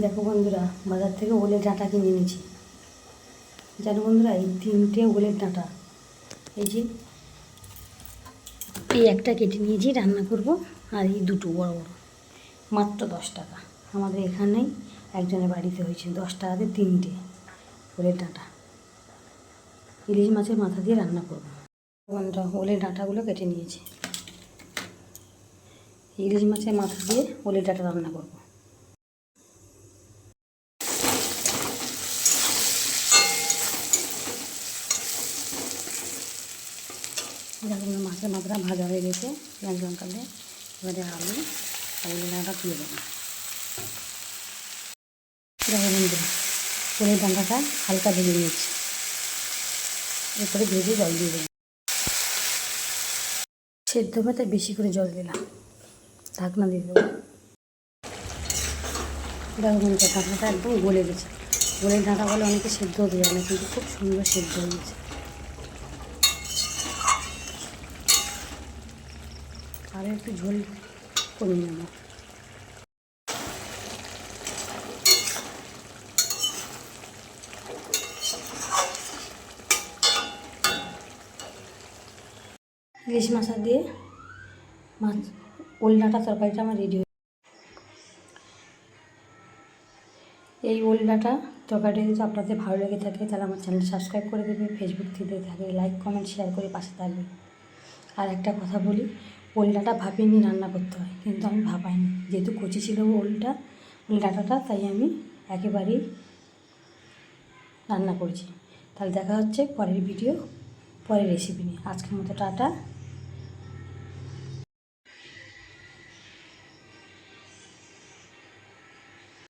দেখো বন্ধুরা, বাজার থেকে ওলের ডাঁটা কিনে এনেছি। জানো বন্ধুরা, এই তিনটে ওলের ডাঁটা। এই যে, এই একটা কেটে নিয়েছি, রান্না করব, আর এই দুটো বড় বড়। মাত্র দশ টাকা। আমাদের এখানেই একজনের বাড়িতে হয়েছে, দশ টাকাতে তিনটে ওলের ডাঁটা। ইলিশ মাছের মাথা দিয়ে রান্না করব। বন্ধুরা, ওলের ডাঁটাগুলো কেটে নিয়েছি। ইলিশ মাছের মাথা দিয়ে ওলের ডাঁটা রান্না করব। দেখুন মাছের মাথাটা ভাজা হয়ে গেছে, পেঁয়াজ লঙ্কা দিয়ে। এবারে আলু ওলের ডাঁটা দিয়ে দেবো। দেখো বন্ধুরা ওলের ডাঁটাটা হালকা ভেজে নিয়েছি এরপরে ভেজে জল দিয়ে দেবো। সেদ্ধ ভাতে বেশি করে জল দিলাম। ঢাকনা দিয়ে দেবো। বন্ধুরা ডাঁটাটা একদম গলে গেছে। গোলের ডাঁটা বলে অনেকে সেদ্ধ হতে যায় না, কিন্তু খুব সুন্দর সেদ্ধ হয়ে গেছে আরও একটু ঝোল কমিয়ে নেব। ইলিশ মাছা দিয়ে মাছ, ওলনাটা তরকারিটা আমার রেডি হয়ে এই ওলনাটা তরকারিটা যদি আপনাদের ভালো লেগে থাকে, তাহলে আমার চ্যানেল সাবস্ক্রাইব করে দেবে ফেসবুক থেকে থাকে লাইক কমেন্ট শেয়ার করে পাশে থাকবে আর একটা কথা বলি ওলনাটা ভাপিয়ে নিয়ে রান্না করতে হয়, কিন্তু আমি ভাপাইনি। যেহেতু কচি ছিল ওলটা ওল ডাঁটাটা, তাই আমি একেবারেই রান্না করেছি। তাহলে দেখা হচ্ছে পরের ভিডিও পরের রেসিপি নিয়ে। আজকের মতো টাটা।